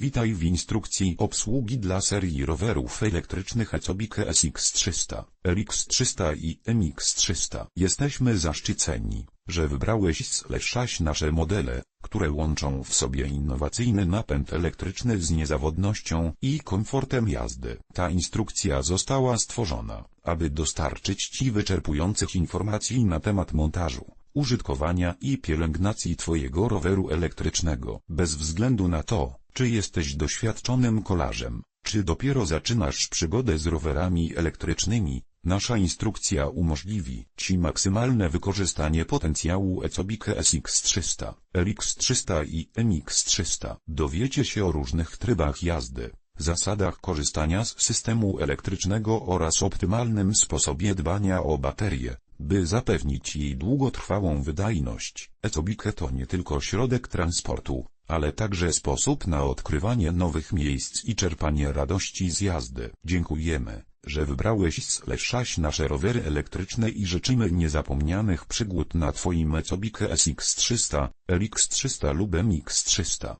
Witaj w instrukcji obsługi dla serii rowerów elektrycznych Ecobike SX300, RX300 i MX300. Jesteśmy zaszczyceni, że wybrałeś slash nasze modele, które łączą w sobie innowacyjny napęd elektryczny z niezawodnością i komfortem jazdy. Ta instrukcja została stworzona, aby dostarczyć Ci wyczerpujących informacji na temat montażu, użytkowania i pielęgnacji Twojego roweru elektrycznego. Bez względu na to, czy jesteś doświadczonym kolarzem, czy dopiero zaczynasz przygodę z rowerami elektrycznymi, nasza instrukcja umożliwi Ci maksymalne wykorzystanie potencjału Ecobike SX300, RX300 i MX300. Dowiecie się o różnych trybach jazdy, zasadach korzystania z systemu elektrycznego oraz optymalnym sposobie dbania o baterię, by zapewnić jej długotrwałą wydajność. Ecobike to nie tylko środek transportu, ale także sposób na odkrywanie nowych miejsc i czerpanie radości z jazdy. Dziękujemy, że wybrałeś slash nasze rowery elektryczne i życzymy niezapomnianych przygód na Twoim Ecobike SX300, RX300 lub MX300.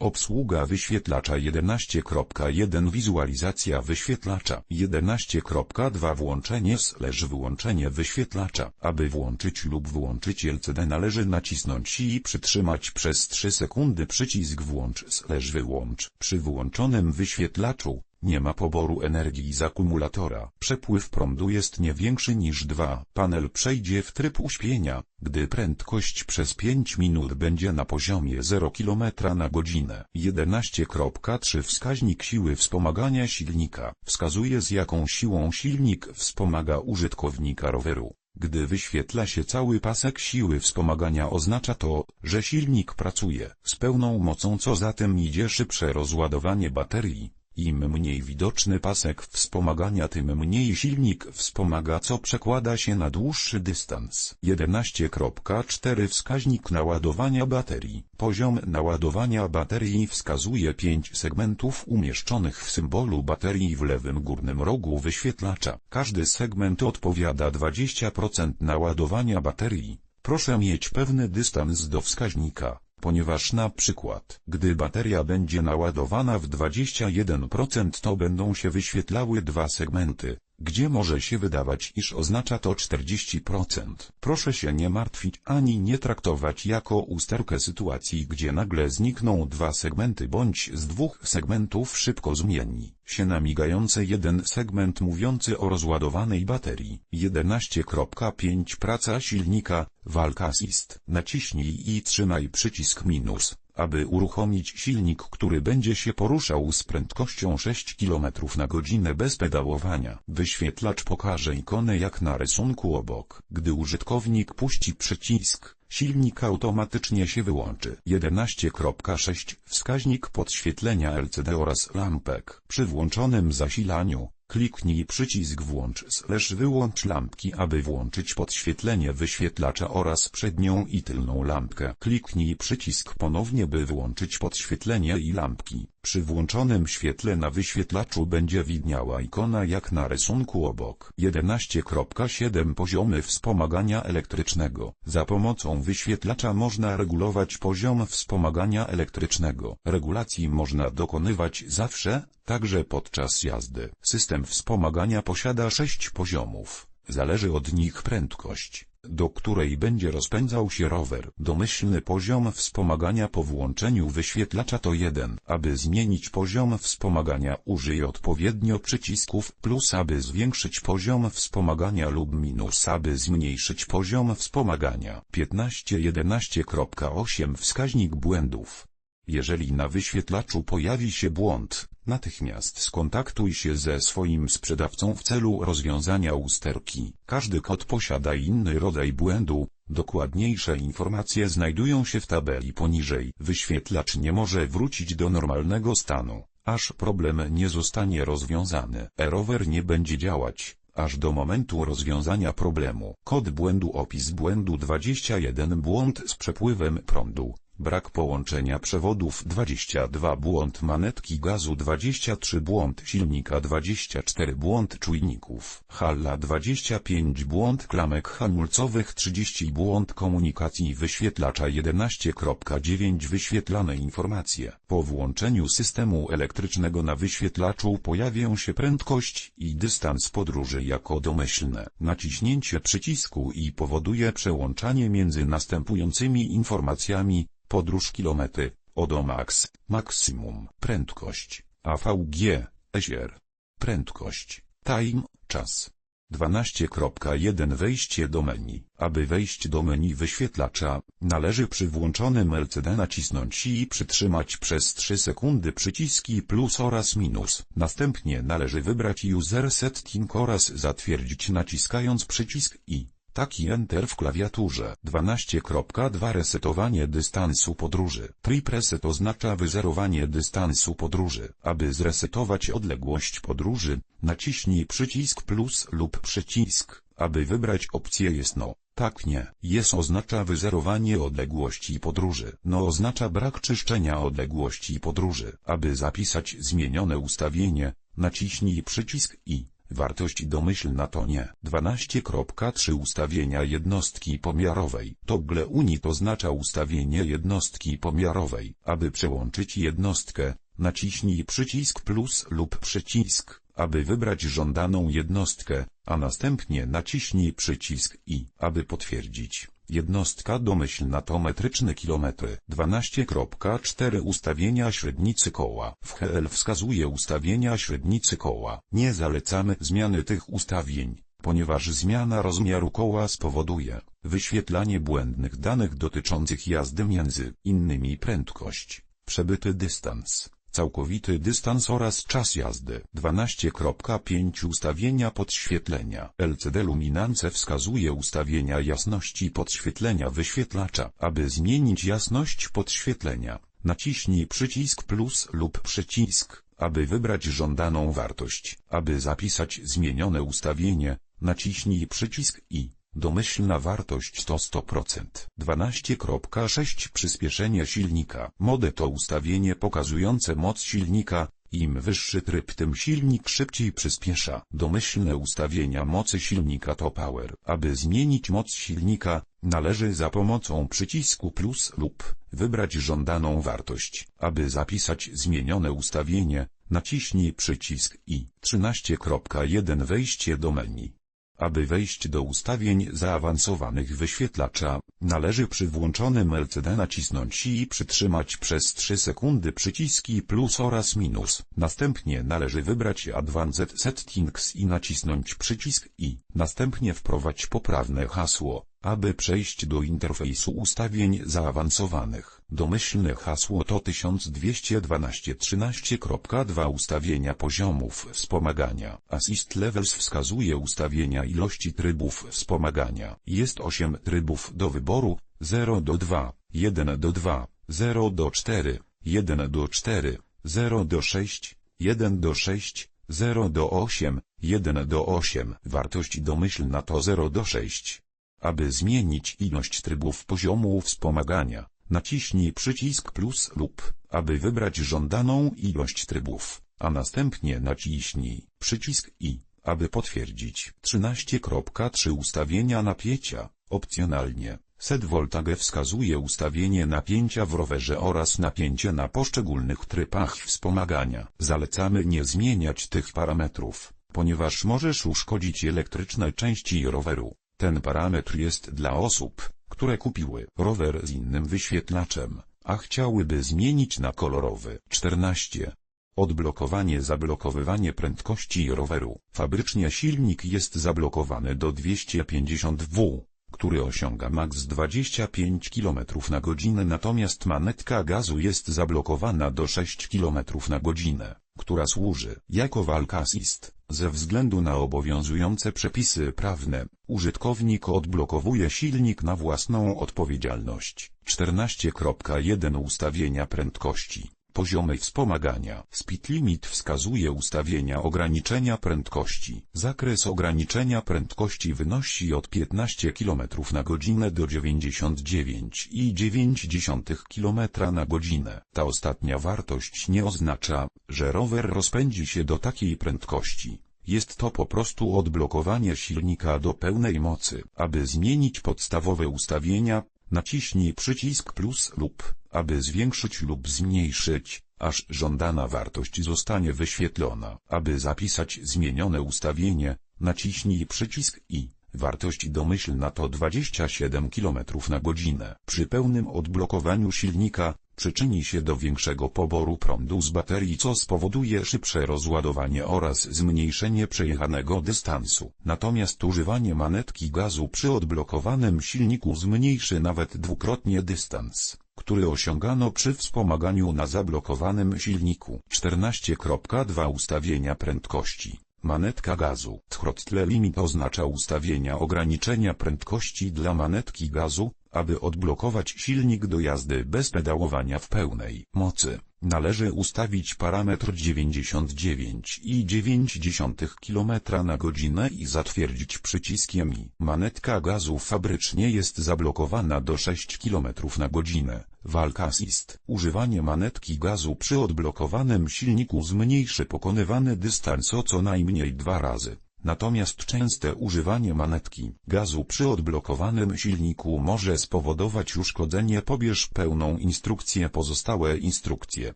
11. Obsługa wyświetlacza 11.1 Wizualizacja wyświetlacza 11.2 Włączenie slash wyłączenie wyświetlacza Aby włączyć lub wyłączyć LCD należy nacisnąć i przytrzymać przez 3 sekundy przycisk włącz slash wyłącz Przy wyłączonym wyświetlaczu nie ma poboru energii z akumulatora. Przepływ prądu jest nie większy niż 2. Panel przejdzie w tryb uśpienia, gdy prędkość przez 5 minut będzie na poziomie 0 km na godzinę. 11.3 Wskaźnik siły wspomagania silnika wskazuje z jaką siłą silnik wspomaga użytkownika roweru. Gdy wyświetla się cały pasek siły wspomagania oznacza to, że silnik pracuje z pełną mocą co za tym idzie szybsze rozładowanie baterii. Im mniej widoczny pasek wspomagania tym mniej silnik wspomaga co przekłada się na dłuższy dystans. 11.4 Wskaźnik naładowania baterii Poziom naładowania baterii wskazuje 5 segmentów umieszczonych w symbolu baterii w lewym górnym rogu wyświetlacza. Każdy segment odpowiada 20% naładowania baterii. Proszę mieć pewny dystans do wskaźnika ponieważ na przykład, gdy bateria będzie naładowana w 21% to będą się wyświetlały dwa segmenty, gdzie może się wydawać iż oznacza to 40%. Proszę się nie martwić ani nie traktować jako usterkę sytuacji gdzie nagle znikną dwa segmenty bądź z dwóch segmentów szybko zmieni się na migający jeden segment mówiący o rozładowanej baterii. 11.5 Praca silnika, walka assist. Naciśnij i trzymaj przycisk minus aby uruchomić silnik, który będzie się poruszał z prędkością 6 km na godzinę bez pedałowania. Wyświetlacz pokaże ikonę jak na rysunku obok. Gdy użytkownik puści przycisk, silnik automatycznie się wyłączy. 11.6 Wskaźnik podświetlenia LCD oraz lampek. Przy włączonym zasilaniu, Kliknij przycisk włącz slash wyłącz lampki aby włączyć podświetlenie wyświetlacza oraz przednią i tylną lampkę. Kliknij przycisk ponownie by wyłączyć podświetlenie i lampki. Przy włączonym świetle na wyświetlaczu będzie widniała ikona jak na rysunku obok. 11.7 Poziomy wspomagania elektrycznego. Za pomocą wyświetlacza można regulować poziom wspomagania elektrycznego. Regulacji można dokonywać zawsze, także podczas jazdy. System wspomagania posiada 6 poziomów. Zależy od nich prędkość do której będzie rozpędzał się rower. Domyślny poziom wspomagania po włączeniu wyświetlacza to 1. Aby zmienić poziom wspomagania użyj odpowiednio przycisków plus aby zwiększyć poziom wspomagania lub minus aby zmniejszyć poziom wspomagania. 15.11.8 Wskaźnik błędów jeżeli na wyświetlaczu pojawi się błąd, natychmiast skontaktuj się ze swoim sprzedawcą w celu rozwiązania usterki. Każdy kod posiada inny rodzaj błędu, dokładniejsze informacje znajdują się w tabeli poniżej. Wyświetlacz nie może wrócić do normalnego stanu, aż problem nie zostanie rozwiązany. E-rower nie będzie działać, aż do momentu rozwiązania problemu. Kod błędu Opis błędu 21 Błąd z przepływem prądu Brak połączenia przewodów 22 błąd manetki gazu 23 błąd silnika 24 błąd czujników Halla 25 błąd klamek hamulcowych 30 błąd komunikacji wyświetlacza 11.9 wyświetlane informacje. Po włączeniu systemu elektrycznego na wyświetlaczu pojawią się prędkość i dystans podróży jako domyślne. Naciśnięcie przycisku i powoduje przełączanie między następującymi informacjami Podróż kilometry, odomax, maksimum, prędkość, AVG, ESIR, prędkość, time, czas. 12.1 Wejście do menu. Aby wejść do menu wyświetlacza, należy przy włączonym LCD nacisnąć i przytrzymać przez 3 sekundy przyciski plus oraz minus. Następnie należy wybrać User Setting oraz zatwierdzić naciskając przycisk i. Taki Enter w klawiaturze. 12.2 Resetowanie dystansu podróży. Trip Reset oznacza wyzerowanie dystansu podróży. Aby zresetować odległość podróży, naciśnij przycisk plus lub przycisk. Aby wybrać opcję jest no, tak nie. Jest oznacza wyzerowanie odległości podróży. No oznacza brak czyszczenia odległości podróży. Aby zapisać zmienione ustawienie, naciśnij przycisk i. Wartość domyślna to nie. 12.3 Ustawienia jednostki pomiarowej. Toggle unit oznacza ustawienie jednostki pomiarowej. Aby przełączyć jednostkę, naciśnij przycisk plus lub przycisk, aby wybrać żądaną jednostkę, a następnie naciśnij przycisk i, aby potwierdzić. Jednostka domyślna to metryczne kilometry. 12.4 Ustawienia średnicy koła. W HL wskazuje ustawienia średnicy koła. Nie zalecamy zmiany tych ustawień, ponieważ zmiana rozmiaru koła spowoduje wyświetlanie błędnych danych dotyczących jazdy między innymi prędkość, przebyty dystans, całkowity dystans oraz czas jazdy. 12.5 Ustawienia podświetlenia. LCD Luminance wskazuje ustawienia jasności podświetlenia wyświetlacza. Aby zmienić jasność podświetlenia, naciśnij przycisk plus lub przycisk, aby wybrać żądaną wartość. Aby zapisać zmienione ustawienie, naciśnij przycisk i Domyślna wartość to 100%. 12.6 Przyspieszenie silnika. Mode to ustawienie pokazujące moc silnika. Im wyższy tryb tym silnik szybciej przyspiesza. Domyślne ustawienia mocy silnika to Power. Aby zmienić moc silnika, należy za pomocą przycisku plus lub wybrać żądaną wartość. Aby zapisać zmienione ustawienie, naciśnij przycisk i 13.1 Wejście do menu. Aby wejść do ustawień zaawansowanych wyświetlacza, należy przy włączonym LCD nacisnąć i przytrzymać przez 3 sekundy przyciski plus oraz minus. Następnie należy wybrać Advanced Settings i nacisnąć przycisk i. Następnie wprowadź poprawne hasło, aby przejść do interfejsu ustawień zaawansowanych. Domyślne hasło to 1212.13.2 ustawienia poziomów wspomagania. Assist Levels wskazuje ustawienia ilości trybów wspomagania. Jest 8 trybów do wyboru, 0 do 2, 1 do 2, 0 do 4, 1 do 4, 0 do 6, 1 do 6, 0 do 8, 1 do 8. Wartość domyślna to 0 do 6. Aby zmienić ilość trybów poziomu wspomagania, naciśnij przycisk plus lub, aby wybrać żądaną ilość trybów, a następnie naciśnij przycisk i, aby potwierdzić. 13.3 Ustawienia napięcia, opcjonalnie. Set voltage wskazuje ustawienie napięcia w rowerze oraz napięcie na poszczególnych trybach wspomagania. Zalecamy nie zmieniać tych parametrów, ponieważ możesz uszkodzić elektryczne części roweru. Ten parametr jest dla osób, które kupiły rower z innym wyświetlaczem, a chciałyby zmienić na kolorowy. 14. Odblokowanie Zablokowywanie prędkości roweru. Fabrycznie silnik jest zablokowany do 250 W, który osiąga maks 25 km na godzinę natomiast manetka gazu jest zablokowana do 6 km na godzinę, która służy jako walka assist. Ze względu na obowiązujące przepisy prawne, użytkownik odblokowuje silnik na własną odpowiedzialność. 14.1 Ustawienia prędkości Poziomy wspomagania. Speed limit wskazuje ustawienia ograniczenia prędkości. Zakres ograniczenia prędkości wynosi od 15 km na godzinę do 99,9 km na godzinę. Ta ostatnia wartość nie oznacza, że rower rozpędzi się do takiej prędkości. Jest to po prostu odblokowanie silnika do pełnej mocy. Aby zmienić podstawowe ustawienia, naciśnij przycisk plus lub, aby zwiększyć lub zmniejszyć, aż żądana wartość zostanie wyświetlona. Aby zapisać zmienione ustawienie, naciśnij przycisk i wartość domyślna to 27 km na godzinę. Przy pełnym odblokowaniu silnika, przyczyni się do większego poboru prądu z baterii co spowoduje szybsze rozładowanie oraz zmniejszenie przejechanego dystansu. Natomiast używanie manetki gazu przy odblokowanym silniku zmniejszy nawet dwukrotnie dystans, który osiągano przy wspomaganiu na zablokowanym silniku. 14.2 Ustawienia prędkości Manetka gazu. Throttle limit oznacza ustawienia ograniczenia prędkości dla manetki gazu, aby odblokować silnik do jazdy bez pedałowania w pełnej mocy. Należy ustawić parametr 99,9 km na godzinę i zatwierdzić przyciskiem i. Manetka gazu fabrycznie jest zablokowana do 6 km na godzinę. Walka assist. Używanie manetki gazu przy odblokowanym silniku zmniejszy pokonywany dystans o co najmniej dwa razy. Natomiast częste używanie manetki gazu przy odblokowanym silniku może spowodować uszkodzenie. Pobierz pełną instrukcję Pozostałe instrukcje